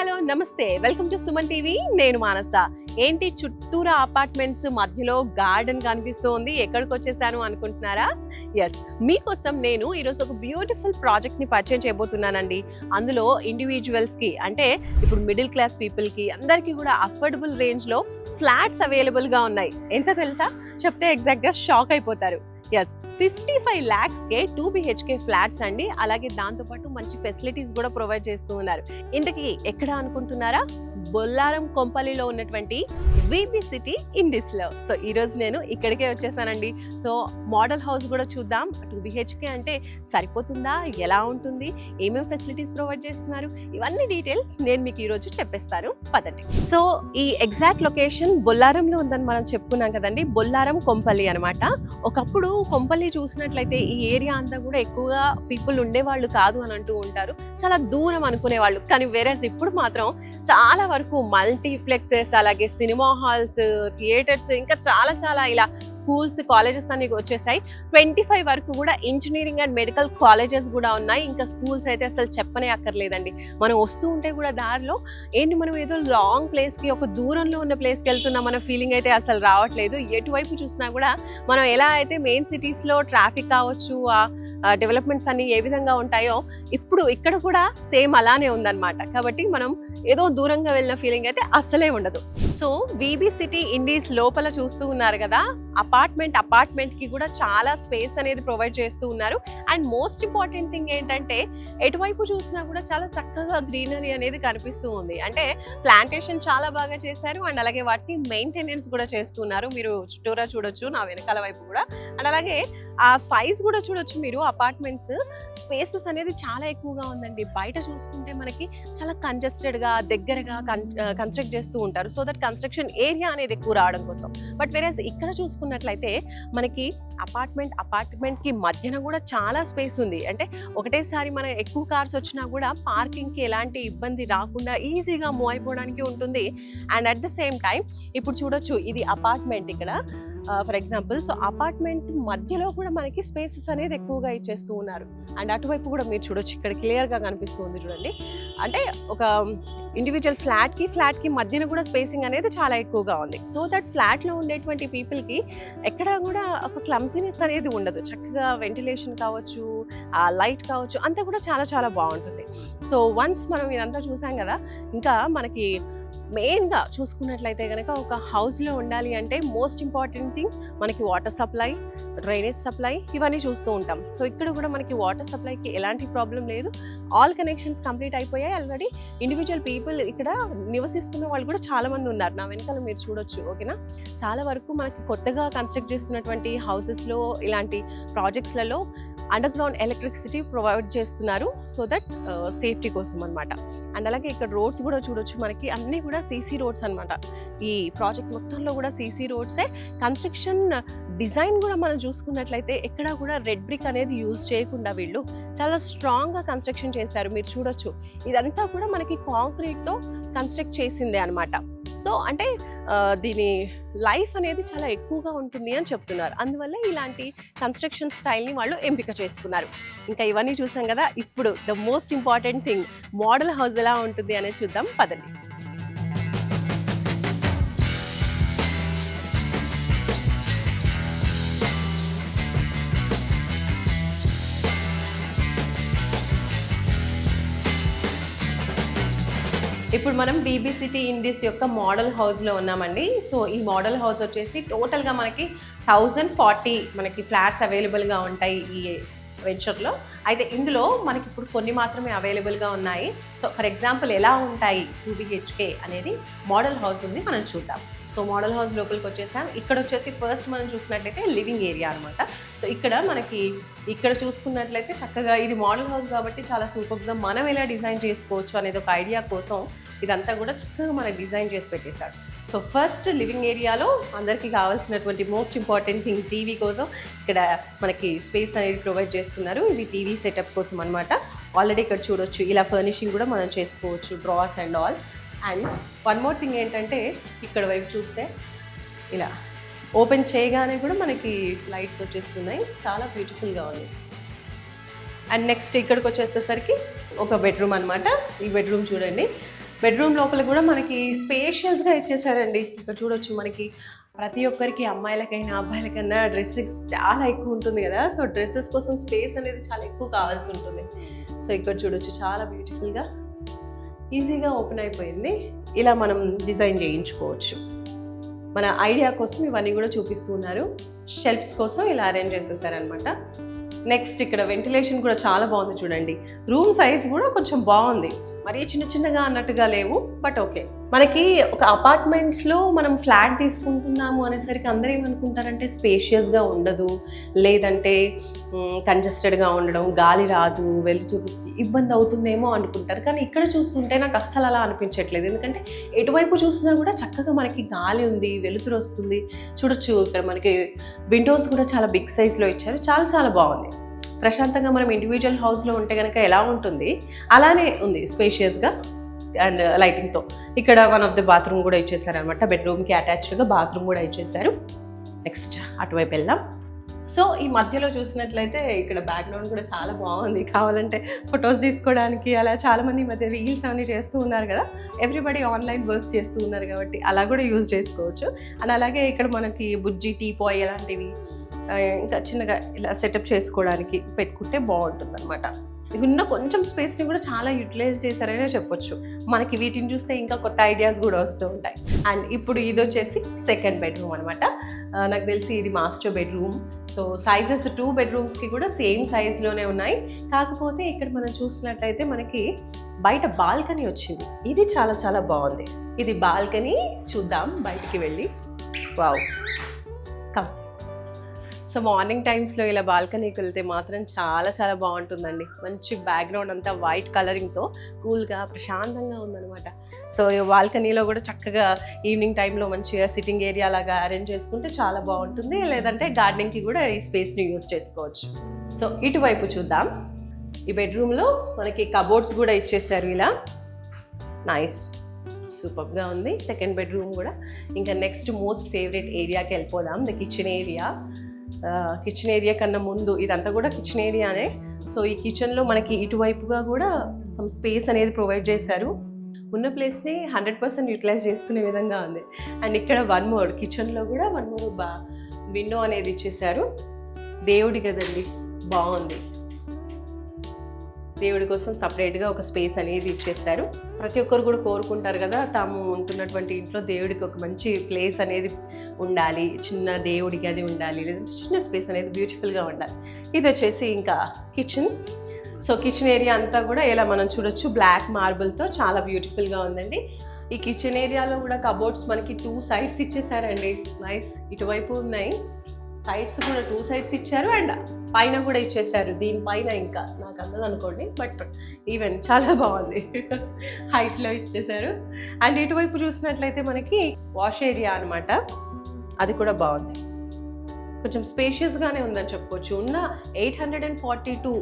Hello నమస్తే. Welcome to Suman TV. నేను మానస. ఏంటి చుట్టూరా అపార్ట్మెంట్స్ మధ్యలో గార్డెన్ కనిపిస్తోంది? ఎక్కడికి వచ్చేసాను అనుకుంటున్నారా? ఎస్ మీకోసం నేను ఈరోజు ఒక బ్యూటిఫుల్ ప్రాజెక్ట్ని పరిచయం చేయబోతున్నానండి. అందులో ఇండివిజువల్స్కి అంటే ఇప్పుడు మిడిల్ క్లాస్ పీపుల్కి అందరికీ కూడా అఫోర్డబుల్ రేంజ్లో ఫ్లాట్స్ అవైలబుల్గా ఉన్నాయి. ఎంత తెలుసా? చెప్తే ఎగ్జాక్ట్గా షాక్ అయిపోతారు. ఎస్ ఫిఫ్టీ ఫైవ్ ల్యాక్స్ కే టూ బిహెచ్కే ఫ్లాట్స్ అండి. అలాగే దాంతోపాటు మంచి ఫెసిలిటీస్ కూడా ప్రొవైడ్ చేస్తూ ఉన్నారు. ఇంతకీ ఎక్కడ అనుకుంటున్నారా? బొల్లారం కొంపల్లిలో ఉన్నటువంటి విబి సిటీ ఇండిస్లో. సో ఈ రోజు నేను ఇక్కడికే వచ్చేసానండి. సో మోడల్ హౌస్ కూడా చూద్దాం. టూ బిహెచ్కే అంటే సరిపోతుందా? ఎలా ఉంటుంది? ఏమేమి ఫెసిలిటీస్ ప్రొవైడ్ చేస్తున్నారు? ఇవన్నీ డీటెయిల్స్ నేను మీకు ఈరోజు చెప్పేస్తాను. పదండి. సో ఈ ఎగ్జాక్ట్ లొకేషన్ బొల్లారంలో ఉందని మనం చెప్పుకున్నాం కదండి. బొల్లారం కొంపల్లి అనమాట ఒకప్పుడు కొంపల్లి చూసినట్లయితే ఈ ఏరియా అంతా కూడా ఎక్కువగా పీపుల్ ఉండేవాళ్ళు కాదు అని అంటూ ఉంటారు. చాలా దూరం అనుకునేవాళ్ళు. కానీ వేరే ఇప్పుడు మాత్రం చాలా వరకు మల్టీప్లెక్సెస్ అలాగే సినిమా హాల్స్ థియేటర్స్ ఇంకా చాలా చాలా ఇలా స్కూల్స్ కాలేజెస్ అన్ని వచ్చేసాయి. ట్వంటీ ఫైవ్ వరకు కూడా ఇంజనీరింగ్ అండ్ మెడికల్ కాలేజెస్ కూడా ఉన్నాయి. ఇంకా స్కూల్స్ అయితే అసలు చెప్పనే అక్కర్లేదండి. మనం వస్తూ ఉంటే కూడా దారిలో ఏంటి మనం ఏదో లాంగ్ ప్లేస్కి ఒక దూరంలో ఉన్న ప్లేస్కి వెళ్తున్నాం మన ఫీలింగ్ అయితే అసలు రావట్లేదు. ఎటువైపు చూసినా కూడా మనం ఎలా అయితే మెయిన్ సిటీస్లో ట్రాఫిక్ కావచ్చు ఆ డెవలప్మెంట్స్ అన్ని ఏ విధంగా ఉంటాయో ఇప్పుడు ఇక్కడ కూడా సేమ్ అలానే ఉందన్నమాట. కాబట్టి మనం ఏదో దూరంగా వెళ్ళిన ఫీలింగ్ అయితే అస్సలే ఉండదు. సో బీబీ సిటీ ఇండీస్ లోపల చూస్తూ ఉన్నారు కదా అపార్ట్మెంట్ అపార్ట్మెంట్కి కూడా చాలా స్పేస్ అనేది ప్రొవైడ్ చేస్తూ ఉన్నారు. అండ్ మోస్ట్ ఇంపార్టెంట్ థింగ్ ఏంటంటే ఎటువైపు చూసినా కూడా చాలా చక్కగా గ్రీనరీ అనేది కనిపిస్తూ ఉంది. అంటే ప్లాంటేషన్ చాలా బాగా చేశారు. అండ్ అలాగే వాటిని మెయింటెనెన్స్ కూడా చేస్తున్నారు. మీరు చుట్టూరా చూడొచ్చు నా వెనకాల వైపు కూడా. అండ్ అలాగే ఆ సైజ్ కూడా చూడొచ్చు మీరు అపార్ట్మెంట్స్ స్పేసెస్ అనేది చాలా ఎక్కువగా ఉందండి. బయట చూసుకుంటే మనకి చాలా కంజెస్టెడ్గా దగ్గరగా కన్స్ట్రక్ట్ చేస్తూ ఉంటారు. సో దట్ కన్స్ట్రక్షన్ ఏరియా అనేది ఎక్కువ రావడం కోసం. బట్ వేరే ఇక్కడ చూసుకున్నట్లయితే మనకి అపార్ట్మెంట్ అపార్ట్మెంట్కి మధ్యన కూడా చాలా స్పేస్ ఉంది. అంటే ఒకటేసారి మన ఎక్కువ కార్స్ వచ్చినా కూడా పార్కింగ్కి ఎలాంటి ఇబ్బంది రాకుండా ఈజీగా మూవ్ అయిపోవడానికి ఉంటుంది. And at the same time ఇప్పుడు చూడొచ్చు ఇది అపార్ట్మెంట్ ఇక్కడ. ఫర్ ఎగ్జాంపుల్ సో అపార్ట్మెంట్ మధ్యలో కూడా మనకి స్పేసెస్ అనేది ఎక్కువగా ఇచ్చేస్తూ ఉన్నారు. అండ్ అటువైపు కూడా మీరు చూడొచ్చు ఇక్కడ క్లియర్గా కనిపిస్తుంది చూడండి. అంటే ఒక ఇండివిజువల్ ఫ్లాట్కి ఫ్లాట్కి మధ్యన కూడా స్పేసింగ్ అనేది చాలా ఎక్కువగా ఉంది. సో దట్ ఫ్లాట్లో ఉండేటువంటి పీపుల్కి ఎక్కడ కూడా ఒక క్లమ్సీనెస్ అనేది ఉండదు. చక్కగా వెంటిలేషన్ కావచ్చు ఆ లైట్ కావచ్చు అంతా కూడా చాలా చాలా బాగుంటుంది. సో వన్స్ మనం ఇదంతా చూసాం కదా ఇంకా మనకి మెయిన్గా చూసుకున్నట్లయితే కనుక ఒక హౌస్లో ఉండాలి అంటే మోస్ట్ ఇంపార్టెంట్ థింగ్ మనకి వాటర్ సప్లై డ్రైనేజ్ సప్లై ఇవన్నీ చూస్తూ ఉంటాం. సో ఇక్కడ కూడా మనకి వాటర్ సప్లైకి ఎలాంటి ప్రాబ్లం లేదు. ఆల్ కనెక్షన్స్ కంప్లీట్ అయిపోయాయి ఆల్రెడీ. ఇండివిజువల్ పీపుల్ ఇక్కడ నివసిస్తున్న వాళ్ళు కూడా చాలామంది ఉన్నారు. నా వెనకాల మీరు చూడొచ్చు ఓకేనా? చాలా వరకు మనకి కొత్తగా కన్స్ట్రక్ట్ చేస్తున్నటువంటి హౌసెస్లో ఇలాంటి ప్రాజెక్ట్స్లలో అండర్ గ్రౌండ్ ఎలక్ట్రిసిటీ ప్రొవైడ్ చేస్తున్నారు సో దట్ సేఫ్టీ కోసం అనమాట అండ్ అలాగే ఇక్కడ రోడ్స్ కూడా చూడొచ్చు మనకి అన్నీ కూడా సీసీ రోడ్స్ అనమాట ఈ ప్రాజెక్ట్ మొత్తంలో కూడా సీసీ రోడ్సే కన్స్ట్రక్షన్ డిజైన్ కూడా మనం చూసుకున్నట్లయితే ఎక్కడ కూడా రెడ్ బ్రిక్ అనేది యూజ్ చేయకుండా వీళ్ళు చాలా స్ట్రాంగ్గా కన్స్ట్రక్షన్ చేశారు. మీరు చూడొచ్చు. ఇదంతా కూడా మనకి కాంక్రీట్తో కన్స్ట్రక్ట్ చేసిందే అనమాట సో అంటే దీని లైఫ్ అనేది చాలా ఎక్కువగా ఉంటుంది అని చెప్తున్నారు. అందువల్ల ఇలాంటి కన్స్ట్రక్షన్ స్టైల్ని వాళ్ళు ఎంపిక చేసుకున్నారు. ఇంకా ఇవన్నీ చూసాం కదా ఇప్పుడు the most important thing model house ఎలా ఉంటుంది అనేది చూద్దాం. పదండి. ఇప్పుడు మనం బీబీ సిటీ ఇండిస్ యొక్క మోడల్ హౌస్లో ఉన్నామండి. సో ఈ మోడల్ హౌస్ వచ్చేసి టోటల్గా మనకి థౌజండ్ ఫార్టీ మనకి ఫ్లాట్స్ అవైలబుల్గా ఉంటాయి ఈ వెంచర్లో. అయితే ఇందులో మనకి ఇప్పుడు కొన్ని మాత్రమే అవైలబుల్గా ఉన్నాయి. సో ఫర్ ఎగ్జాంపుల్ ఎలా ఉంటాయి టూ బిహెచ్కే అనేది మోడల్ హౌస్ ఉంది. మనం చూద్దాం. సో మోడల్ హౌస్ లోపలికి వచ్చేసాం. ఇక్కడ వచ్చేసి ఫస్ట్ మనం చూసినట్లయితే లివింగ్ ఏరియా అనమాట సో ఇక్కడ మనకి ఇక్కడ చూసుకున్నట్లయితే చక్కగా ఇది మోడల్ హౌస్ కాబట్టి చాలా సూపర్గా మనం ఎలా డిజైన్ చేసుకోవచ్చు అనేది ఒక ఐడియా కోసం ఇదంతా కూడా చక్కగా మనకి డిజైన్ చేసి పెట్టేశాడు సో ఫస్ట్ లివింగ్ ఏరియాలో అందరికీ కావాల్సినటువంటి మోస్ట్ ఇంపార్టెంట్ థింగ్ టీవీ కోసం ఇక్కడ మనకి స్పేస్ అనేది ప్రొవైడ్ చేస్తున్నారు. ఇది టీవీ సెటప్ కోసం అనమాట ఆల్రెడీ ఇక్కడ చూడొచ్చు. ఇలా ఫర్నిషింగ్ కూడా మనం చేసుకోవచ్చు drawers and all and one more thing ఏంటంటే ఇక్కడ వైపు చూస్తే ఇలా ఓపెన్ చేయగానే కూడా మనకి లైట్స్ వచ్చేస్తున్నాయి. చాలా బ్యూటిఫుల్గా ఉంది. అండ్ నెక్స్ట్ ఇక్కడికి వచ్చేసేసరికి ఒక బెడ్రూమ్ అనమాట ఈ బెడ్రూమ్ చూడండి. బెడ్రూమ్ లోపల కూడా మనకి స్పేషియస్గా ఇచ్చేసారండి. ఇక్కడ చూడొచ్చు మనకి ప్రతి ఒక్కరికి అమ్మాయిలకైనా అబ్బాయిలకైనా డ్రెస్సెస్ చాలా ఎక్కువ ఉంటుంది కదా. సో డ్రెస్సెస్ కోసం స్పేస్ అనేది చాలా ఎక్కువ కావాల్సి ఉంటుంది. సో ఇక్కడ చూడొచ్చు చాలా బ్యూటిఫుల్గా ఈజీగా ఓపెన్ అయిపోయింది. ఇలా మనం డిజైన్ చేయించుకోవచ్చు. మన ఐడియా కోసం ఇవన్నీ కూడా చూపిస్తూ ఉన్నారు. షెల్ఫ్స్ కోసం ఇలా అరేంజ్ చేసేసారనమాట నెక్స్ట్ ఇక్కడ వెంటిలేషన్ కూడా చాలా బాగుంది చూడండి. రూమ్ సైజ్ కూడా కొంచెం బాగుంది. మరీ చిన్న చిన్నగా అన్నట్టుగా లేవు బట్ ఓకే మనకి ఒక అపార్ట్మెంట్స్లో మనం ఫ్లాట్ తీసుకుంటున్నాము అనేసరికి అందరూ ఏమనుకుంటారంటే స్పేషియస్గా ఉండదు లేదంటే కంజెస్టెడ్గా ఉండడం గాలి రాదు వెలుతురు ఇబ్బంది అవుతుందేమో అనుకుంటారు. కానీ ఇక్కడ చూస్తుంటే నాకు అస్సలు అలా అనిపించట్లేదు. ఎందుకంటే ఎటువైపు చూసినా కూడా చక్కగా మనకి గాలి ఉంది వెలుతురు వస్తుంది. చూడొచ్చు ఇక్కడ మనకి విండోస్ కూడా చాలా బిగ్ సైజ్లో ఇచ్చారు. చాలా చాలా బాగుంది. ప్రశాంతంగా మనం ఇండివిజువల్ హౌస్లో ఉంటే కనుక ఎలా ఉంటుంది? అలానే ఉంది స్పేషియస్గా అండ్ లైటింగ్తో uh, ఇక్కడ వన్ ఆఫ్ ది బాత్రూమ్ కూడా ఇచ్చేసారు అనమాట బెడ్రూమ్కి అటాచ్డ్గా బాత్రూమ్ కూడా ఇచ్చేసారు. నెక్స్ట్ అటువైపు వెళ్దాం. సో ఈ మధ్యలో చూసినట్లయితే ఇక్కడ బ్యాక్గ్రౌండ్ కూడా చాలా బాగుంది. కావాలంటే ఫొటోస్ తీసుకోవడానికి అలా చాలా మంది ఈ మధ్య రీల్స్ అన్నీ చేస్తూ ఉన్నారు కదా. ఎవ్రీబడి ఆన్లైన్ వర్క్స్ చేస్తూ ఉన్నారు కాబట్టి అలా కూడా యూజ్ చేసుకోవచ్చు. అండ్ అలాగే ఇక్కడ మనకి బుజ్జి టీ పాయ్ అలాంటివి ఇంకా చిన్నగా ఇలా సెటప్ చేసుకోవడానికి పెట్టుకుంటే బాగుంటుంది అనమాట ఉన్న కొంచెం స్పేస్ని కూడా చాలా యూటిలైజ్ చేశారనే చెప్పొచ్చు. మనకి వీటిని చూస్తే ఇంకా కొత్త ఐడియాస్ కూడా వస్తూ ఉంటాయి. అండ్ ఇప్పుడు ఇది వచ్చేసి సెకండ్ బెడ్రూమ్ అనమాట నాకు తెలిసి ఇది master bedroom so sizes two బెడ్రూమ్స్కి కూడా సేమ్ సైజ్లోనే ఉన్నాయి. కాకపోతే ఇక్కడ మనం చూసినట్లయితే మనకి బయట బాల్కనీ వచ్చింది. ఇది చాలా చాలా బాగుంది. ఇది బాల్కనీ చూద్దాం బయటికి వెళ్ళి. వావ్ సో మార్నింగ్ టైమ్స్లో ఇలా బాల్కనీకి వెళ్తే మాత్రం చాలా చాలా బాగుంటుందండి. మంచి బ్యాక్గ్రౌండ్ అంతా వైట్ కలరింగ్తో కూల్గా ప్రశాంతంగా ఉందన్నమాట. సో బాల్కనీలో కూడా చక్కగా ఈవినింగ్ టైంలో మంచిగా సిట్టింగ్ ఏరియా లాగా అరేంజ్ చేసుకుంటే చాలా బాగుంటుంది. లేదంటే గార్డెనింగ్కి కూడా ఈ స్పేస్ని యూస్ చేసుకోవచ్చు. సో ఇటువైపు చూద్దాం. ఈ బెడ్రూమ్లో మనకి కబోర్డ్స్ కూడా ఇచ్చేసారు ఇలా. నైస్. సూపర్గా ఉంది. సెకండ్ బెడ్రూమ్ కూడా. ఇంకా నెక్స్ట్ మోస్ట్ ఫేవరెట్ ఏరియాకి వెళ్ళిపోదాం. The kitchen area. Kitchen area కన్నా ముందు ఇదంతా కూడా కిచెన్ ఏరియానే సో ఈ కిచెన్లో మనకి ఇటువైపుగా కూడా సమ్ స్పేస్ అనేది ప్రొవైడ్ చేశారు. ఉన్న ప్లేస్ని హండ్రెడ్ పర్సెంట్ యూటిలైజ్ చేసుకునే విధంగా ఉంది. అండ్ ఇక్కడ వన్ మోర్ కిచెన్లో కూడా వన్ మోర్ బా విండో అనేది ఇచ్చేసారు దేవుడి కదండి బాగుంది. దేవుడి కోసం సపరేట్గా ఒక స్పేస్ అనేది ఇచ్చేస్తారు ప్రతి ఒక్కరు కూడా కోరుకుంటారు కదా తాము ఉంటున్నటువంటి ఇంట్లో దేవుడికి ఒక మంచి ప్లేస్ అనేది ఉండాలి చిన్న దేవుడికి అది ఉండాలి లేదంటే చిన్న స్పేస్ అనేది బ్యూటిఫుల్గా ఉండాలి. ఇది వచ్చేసి ఇంకా కిచెన్ సో కిచెన్ ఏరియా అంతా కూడా ఇలా మనం చూడొచ్చు బ్లాక్ మార్బుల్తో చాలా బ్యూటిఫుల్గా ఉందండి. ఈ కిచెన్ ఏరియాలో కూడా కబోర్డ్స్ మనకి టూ సైడ్స్ ఇచ్చేసారండి నైస్ ఇటువైపు ఉన్నాయి. సైడ్స్ కూడా టూ సైడ్స్ ఇచ్చారు అండ్ పైన కూడా ఇచ్చేసారు దీనిపైన ఇంకా నాకు అందదు అనుకోండి బట్ ఈవెన్ చాలా బాగుంది. హైట్లో ఇచ్చేసారు అండ్ ఇటువైపు చూసినట్లయితే మనకి వాష్ ఏరియా అన్నమాట. అది కూడా బాగుంది. కొంచెం స్పేషియస్గానే ఉందని చెప్పుకోవచ్చు. ఉన్న eight hundred and forty two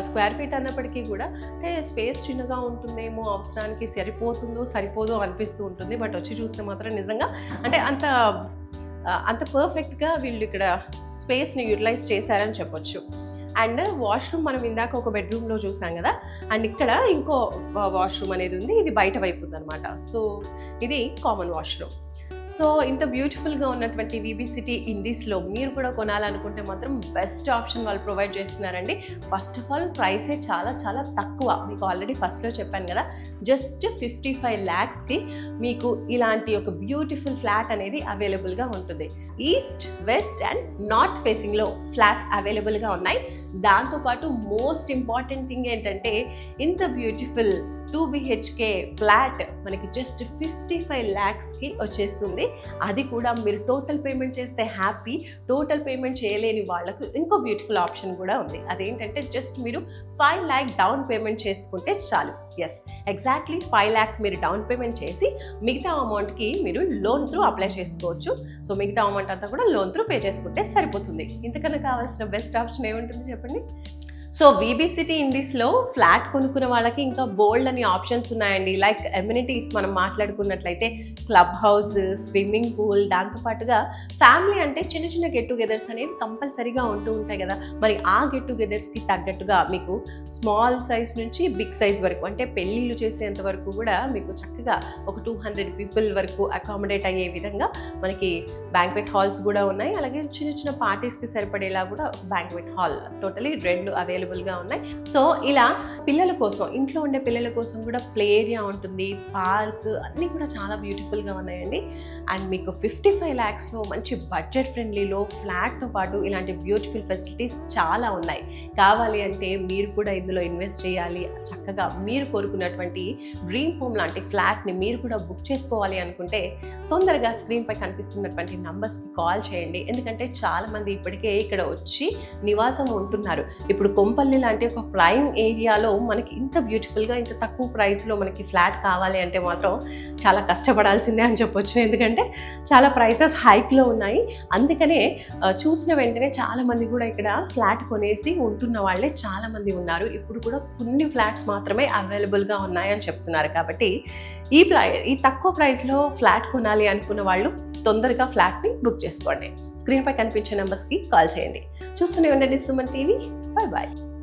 square feet అన్నప్పటికీ కూడా అంటే స్పేస్ చిన్నగా ఉంటుందేమో అవసరానికి సరిపోతుందో సరిపోదో అనిపిస్తూ ఉంటుంది. బట్ వచ్చి చూస్తే మాత్రం నిజంగా అంటే అంత అంత పర్ఫెక్ట్గా వీళ్ళు ఇక్కడ స్పేస్ని యూటిలైజ్ చేశారని చెప్పొచ్చు. అండ్ వాష్రూమ్ మనం ఇందాక ఒక బెడ్రూమ్లో చూసాం కదా అండ్ ఇక్కడ ఇంకో వాష్రూమ్ అనేది ఉంది. ఇది బయట వైపు ఉందన్నమాట. సో ఇది కామన్ వాష్రూమ్ సో ఇంత బ్యూటిఫుల్గా ఉన్నటువంటి వీబీ సిటీ ఇండీస్లో మీరు కూడా కొనాలనుకుంటే మాత్రం బెస్ట్ ఆప్షన్ వాళ్ళు ప్రొవైడ్ చేస్తున్నారండి. ఫస్ట్ ఆఫ్ ఆల్ ప్రైసే చాలా చాలా తక్కువ. మీకు ఆల్రెడీ ఫస్ట్లో చెప్పాను కదా జస్ట్ ఫిఫ్టీ ఫైవ్ ల్యాక్స్కి మీకు ఇలాంటి ఒక బ్యూటిఫుల్ ఫ్లాట్ అనేది అవైలబుల్గా ఉంటుంది. ఈస్ట్ వెస్ట్ అండ్ నార్త్ ఫేసింగ్లో ఫ్లాట్స్ అవైలబుల్గా ఉన్నాయి. దాంతోపాటు మోస్ట్ ఇంపార్టెంట్ థింగ్ ఏంటంటే ఇంత బ్యూటిఫుల్ టూ బిహెచ్కే ఫ్లాట్ మనకి జస్ట్ ఫిఫ్టీ ఫైవ్ ల్యాక్స్కి వచ్చేస్తుంది. అది కూడా మీరు టోటల్ పేమెంట్ చేస్తే హ్యాపీ టోటల్ పేమెంట్ చేయలేని వాళ్ళకు ఇంకో బ్యూటిఫుల్ ఆప్షన్ కూడా ఉంది. అదేంటంటే జస్ట్ మీరు ఫైవ్ ల్యాక్ డౌన్ పేమెంట్ చేసుకుంటే చాలు. ఎస్ ఎగ్జాక్ట్లీ ఫైవ్ ల్యాక్ మీరు డౌన్ పేమెంట్ చేసి మిగతా అమౌంట్కి మీరు లోన్ త్రూ అప్లై చేసుకోవచ్చు. సో మిగతా అమౌంట్ అంతా కూడా లోన్ త్రూ పే చేసుకుంటే సరిపోతుంది. ఇంతకన్నా కావాల్సిన బెస్ట్ ఆప్షన్ ఏముంటుంది చెప్పండి? సో వీబీ సిటీ ఇండీస్లో ఫ్లాట్ కొనుక్కున్న వాళ్ళకి ఇంకా బోల్డ్ అనే ఆప్షన్స్ ఉన్నాయండి. లైక్ ఎమ్యూనిటీస్ మనం మాట్లాడుకున్నట్లయితే క్లబ్ హౌస్ స్విమ్మింగ్ పూల్ దాంతోపాటుగా ఫ్యామిలీ అంటే చిన్న చిన్న గెట్ టుగెదర్స్ అనేవి కంపల్సరీగా ఉంటూ ఉంటాయి కదా. మరి ఆ గెట్ టుగెదర్స్కి తగ్గట్టుగా మీకు స్మాల్ సైజ్ నుంచి బిగ్ సైజ్ వరకు అంటే పెళ్ళిళ్ళు చేసేంత వరకు కూడా మీకు చక్కగా ఒక టూ హండ్రెడ్ పీపుల్ వరకు అకామిడేట్ అయ్యే విధంగా మనకి బ్యాంక్వెట్ హాల్స్ కూడా ఉన్నాయి. అలాగే చిన్న చిన్న పార్టీస్కి సరిపడేలా కూడా బ్యాంక్వెట్ హాల్ టోటలీ రెండు అవైలబుల్గా ఉన్నాయి. సో ఇలా పిల్లల కోసం ఇంట్లో ఉండే పిల్లల కోసం కూడా ప్లే ఏరియా ఉంటుంది పార్క్ అన్నీ కూడా చాలా బ్యూటిఫుల్గా ఉన్నాయండి. అండ్ మీకు ఫిఫ్టీ ఫైవ్ ల్యాక్స్లో మంచి బడ్జెట్ ఫ్రెండ్లీలో ఫ్లాట్తో పాటు ఇలాంటి బ్యూటిఫుల్ ఫెసిలిటీస్ చాలా ఉన్నాయి. కావాలి అంటే మీరు కూడా ఇందులో ఇన్వెస్ట్ చేయాలి. చక్కగా మీరు కోరుకున్నటువంటి డ్రీమ్ హోమ్ లాంటి ఫ్లాట్ని మీరు కూడా బుక్ చేసుకోవాలి అనుకుంటే తొందరగా స్క్రీన్పై కనిపిస్తున్నటువంటి నంబర్స్కి కాల్ చేయండి. ఎందుకంటే చాలామంది ఇప్పటికే ఇక్కడ వచ్చి నివాసం ఉంటున్నారు. ఇప్పుడు బొంపల్లి లాంటి ఒక ప్రైమ్ ఏరియాలో మనకి ఇంత బ్యూటిఫుల్గా ఇంత తక్కువ ప్రైస్లో మనకి ఫ్లాట్ కావాలి అంటే మాత్రం చాలా కష్టపడాల్సిందే అని చెప్పొచ్చు. ఎందుకంటే చాలా ప్రైసెస్ హైక్లో ఉన్నాయి. అందుకనే చూసిన వెంటనే చాలామంది కూడా ఇక్కడ ఫ్లాట్ కొనేసి ఉంటున్న వాళ్ళే చాలామంది ఉన్నారు. ఇప్పుడు కూడా కొన్ని ఫ్లాట్స్ మాత్రమే అవైలబుల్గా ఉన్నాయని చెప్తున్నారు. కాబట్టి ఈ ప్లై ఈ తక్కువ ప్రైస్లో ఫ్లాట్ కొనాలి అనుకున్న వాళ్ళు తొందరగా ఫ్లాట్ని బుక్ చేసుకోండి. స్క్రీన్పై కనిపించే నెంబర్స్కి కాల్ చేయండి. చూస్తూనే ఉండండి సుమన్ టీవీ. Bye bye.